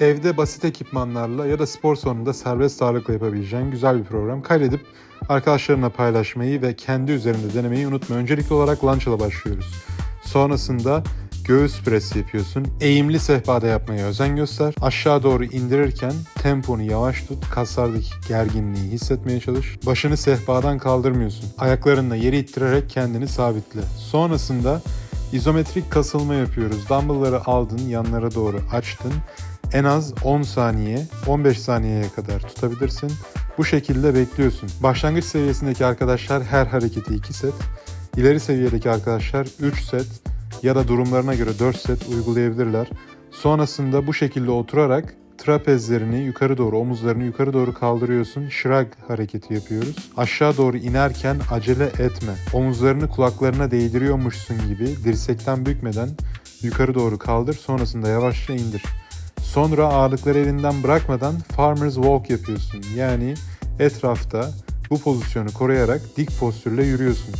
Evde basit ekipmanlarla ya da spor salonunda serbest ağırlıkla yapabileceğin güzel bir program. Kaydedip arkadaşlarına paylaşmayı ve kendi üzerinde denemeyi unutma. Öncelikli olarak lunch ile başlıyoruz. Sonrasında göğüs presi yapıyorsun. Eğimli sehpada yapmaya özen göster. Aşağı doğru indirirken temponu yavaş tut. Kaslardaki gerginliği hissetmeye çalış. Başını sehpadan kaldırmıyorsun. Ayaklarınla yeri ittirerek kendini sabitle. Sonrasında izometrik kasılma yapıyoruz. Dumbbellları aldın, yanlara doğru açtın. En az 10 saniye, 15 saniyeye kadar tutabilirsin. Bu şekilde bekliyorsun. Başlangıç seviyesindeki arkadaşlar her hareketi 2 set, ileri seviyedeki arkadaşlar 3 set ya da durumlarına göre 4 set uygulayabilirler. Sonrasında bu şekilde oturarak trapezlerini yukarı doğru, omuzlarını yukarı doğru kaldırıyorsun. Shrug hareketi yapıyoruz. Aşağı doğru inerken acele etme. Omuzlarını kulaklarına değdiriyormuşsun gibi dirsekten bükmeden yukarı doğru kaldır. Sonrasında yavaşça indir. Sonra ağırlıkları elinden bırakmadan farmer's walk yapıyorsun. Yani etrafta bu pozisyonu koruyarak dik postürle yürüyorsun.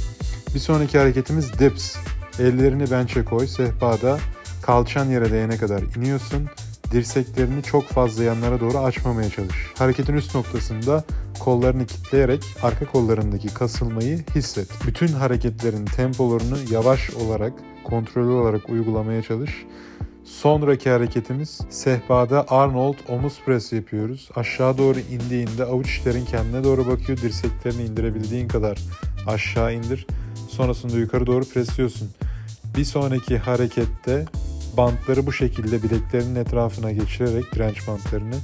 Bir sonraki hareketimiz dips. Ellerini bench'e koy, sehpada kalçan yere değene kadar iniyorsun. Dirseklerini çok fazla yanlara doğru açmamaya çalış. Hareketin üst noktasında kollarını kitleyerek arka kollarındaki kasılmayı hisset. Bütün hareketlerin tempolarını yavaş olarak, kontrollü olarak uygulamaya çalış. Sonraki hareketimiz sehpada Arnold omuz presi yapıyoruz. Aşağı doğru indiğinde avuç içlerin kendine doğru bakıyor. Dirseklerini indirebildiğin kadar aşağı indir. Sonrasında yukarı doğru presliyorsun. Bir sonraki harekette bantları bu şekilde bileklerinin etrafına geçirerek direnç bantlarını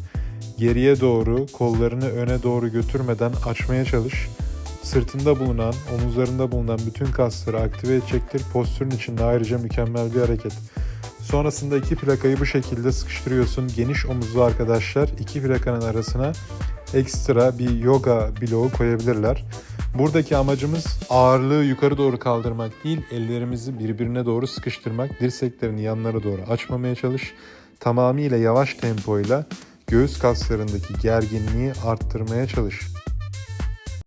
geriye doğru kollarını öne doğru götürmeden açmaya çalış. Sırtında bulunan, omuzlarında bulunan bütün kasları aktive edecektir. Postürün içinde ayrıca mükemmel bir hareket. Sonrasında iki plakayı bu şekilde sıkıştırıyorsun. Geniş omuzlu arkadaşlar iki plakanın arasına ekstra bir yoga bloğu koyabilirler. Buradaki amacımız ağırlığı yukarı doğru kaldırmak değil, ellerimizi birbirine doğru sıkıştırmak. Dirseklerini yanlara doğru açmamaya çalış. Tamamıyla yavaş tempoyla göğüs kaslarındaki gerginliği arttırmaya çalış.